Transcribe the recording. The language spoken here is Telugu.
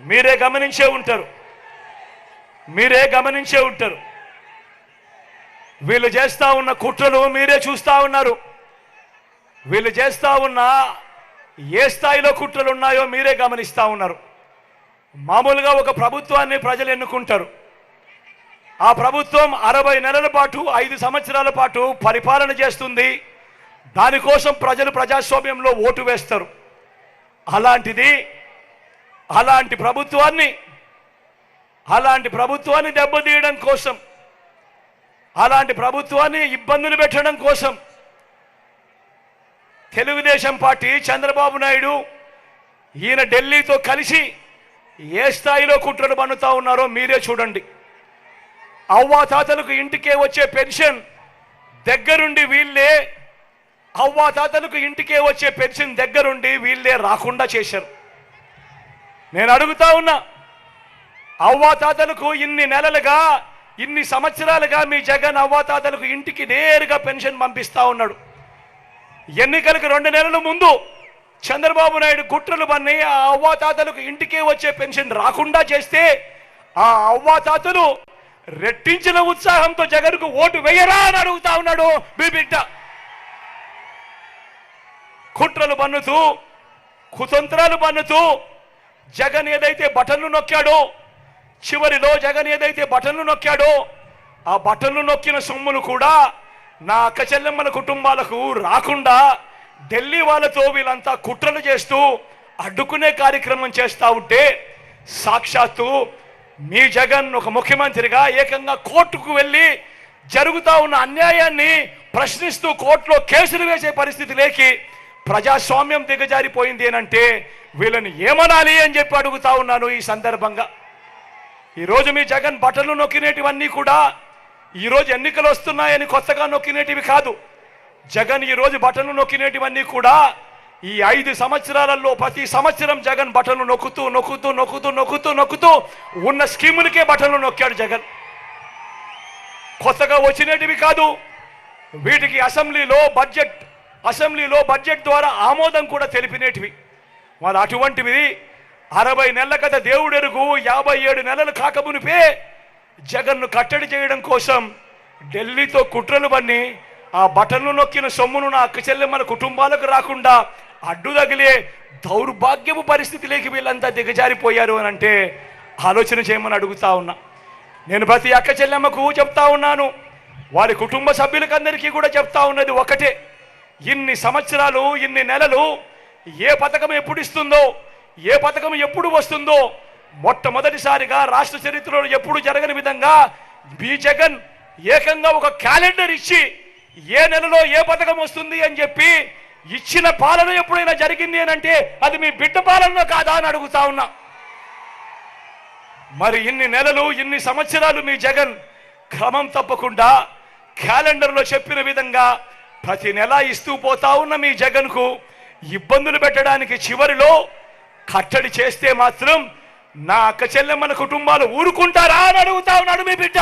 మీరే గమనించే ఉంటారు. మీరే గమనించే ఉంటారు. వీళ్ళు చేస్తా ఉన్న కుట్రలు మీరే చూస్తూ ఉన్నారు. వీళ్ళు చేస్తూ ఉన్న ఏ స్థాయిలో కుట్రలు ఉన్నాయో మీరే గమనిస్తూ ఉన్నారు. మామూలుగా ఒక ప్రభుత్వాన్ని ప్రజలు ఎన్నుకుంటారు. ఆ ప్రభుత్వం అరవై నెలల పాటు ఐదు సంవత్సరాల పాటు పరిపాలన చేస్తుంది. దానికోసం ప్రజలు ప్రజాస్వామ్యంలో ఓటు వేస్తారు. అలాంటిది అలాంటి ప్రభుత్వాన్ని అలాంటి ప్రభుత్వాన్ని దెబ్బతీయడం కోసం అలాంటి ప్రభుత్వాన్ని ఇబ్బందులు పెట్టడం కోసం తెలుగుదేశం పార్టీ చంద్రబాబు నాయుడు ఈయన ఢిల్లీతో కలిసి ఏ స్థాయిలో కుట్రలు పన్నుతా ఉన్నారో మీరే చూడండి. అవ్వాతాతలకు ఇంటికే వచ్చే పెన్షన్ దగ్గరుండి వీళ్ళే అవ్వాతాతలకు ఇంటికే వచ్చే పెన్షన్ దగ్గరుండి వీళ్ళే రాకుండా చేశారు. నేను అడుగుతా ఉన్నా అవ్వాతాతలకు ఇన్ని నెలలుగా ఇన్ని సంవత్సరాలుగా మీ జగన్ అవ్వాతాతలకు ఇంటికి నేరుగా పెన్షన్ పంపిస్తా ఉన్నాడు. ఎన్నికలకు రెండు నెలల ముందు చంద్రబాబు నాయుడు గుట్రలు పన్ని ఆ అవ్వాతాతలకు ఇంటికే వచ్చే పెన్షన్ రాకుండా చేస్తే ఆ అవ్వాతాతలు రెట్టించిన ఉత్సాహంతో జగన్కు ఓటు వేయరా అని అడుగుతా ఉన్నాడు మీ బిడ్డ. కుట్రలు పన్నుతూ కుతంత్రాలు పన్నుతూ జగన్ ఏదైతే బటన్లు నొక్కాడో చివరిలో జగన్ ఏదైతే బటన్లు నొక్కాడో ఆ బటన్లు నొక్కిన సొమ్ములు కూడా నా అక్క చెల్లెమ్మల కుటుంబాలకు రాకుండా ఢిల్లీ వాళ్ళతో వీళ్ళంతా కుట్రలు చేస్తూ అడ్డుకునే కార్యక్రమం చేస్తూ ఉంటే సాక్షాత్తు మీ జగన్ ఒక ముఖ్యమంత్రిగా ఏకంగా కోర్టుకు వెళ్ళి జరుగుతూ ఉన్న అన్యాయాన్ని ప్రశ్నిస్తూ కోర్టులో కేసులు వేసే పరిస్థితి లేకి ప్రజాస్వామ్యం దిగజారిపోయింది ఏనంటే వీళ్ళని ఏమనాలి అని చెప్పి అడుగుతా ఉన్నాను ఈ సందర్భంగా. ఈరోజు మీ జగన్ బట్టలు నొక్కినేటివన్నీ కూడా ఈరోజు ఎన్నికలు వస్తున్నాయని కొత్తగా నొక్కినేటివి కాదు. జగన్ ఈరోజు బట్టలు నొక్కినేటివన్నీ కూడా ఈ ఐదు సంవత్సరాలలో ప్రతి సంవత్సరం జగన్ బట్టలు నొక్కుతూ నొక్కుతూ నొక్కుతూ నొక్కుతూ నొక్కుతూ ఉన్న స్కీములకే బట్టలు నొక్కాడు జగన్. కొత్తగా వచ్చినటివి కాదు. వీటికి అసెంబ్లీలో బడ్జెట్ అసెంబ్లీలో బడ్జెట్ ద్వారా ఆమోదం కూడా తెలిపినేటివి. మరి అటువంటివి అరవై నెలల కథ దేవుడెరుగు యాభై ఏడు నెలలు కాకమునిపే జగన్ను కట్టడి చేయడం కోసం ఢిల్లీతో కుట్రలు పన్ని ఆ బటన్లు నొక్కిన సొమ్మును నా అక్క మన కుటుంబాలకు రాకుండా అడ్డు తగిలే దౌర్భాగ్యపు పరిస్థితిలోకి వీళ్ళంతా దిగజారిపోయారు అని అంటే ఆలోచన చేయమని అడుగుతా ఉన్నా. నేను ప్రతి అక్క చెల్లెమ్మకు చెప్తా ఉన్నాను. వారి కుటుంబ సభ్యులకందరికీ కూడా చెప్తా ఉన్నది ఒకటే. ఇన్ని సంవత్సరాలు ఇన్ని నెలలు ఏ పథకం ఎప్పుడు ఇస్తుందో ఏ పథకం ఎప్పుడు వస్తుందో మొట్టమొదటిసారిగా రాష్ట్ర చరిత్రలో ఎప్పుడు జరగని విధంగా బి జగన్ ఏకంగా ఒక క్యాలెండర్ ఇచ్చి ఏ నెలలో ఏ పథకం వస్తుంది అని చెప్పి ఇచ్చిన పాలన ఎప్పుడైనా జరిగింది అని అంటే అది మీ బిడ్డ పాలన కాదా అని అడుగుతా ఉన్నా. మరి ఇన్ని నెలలు ఇన్ని సంవత్సరాలు మీ జగన్ క్రమం తప్పకుండా క్యాలెండర్లో చెప్పిన విధంగా ప్రతి నెల ఇస్తూ పోతా ఉన్న మీ జగన్కు ఇబ్బందులు పెట్టడానికి చివరిలో కట్టడి చేస్తే మాత్రం నా అక్క చెల్లెమ్మల కుటుంబాలు ఊరుకుంటారా అని అడుగుతా ఉన్నాడు మీ బిడ్డ.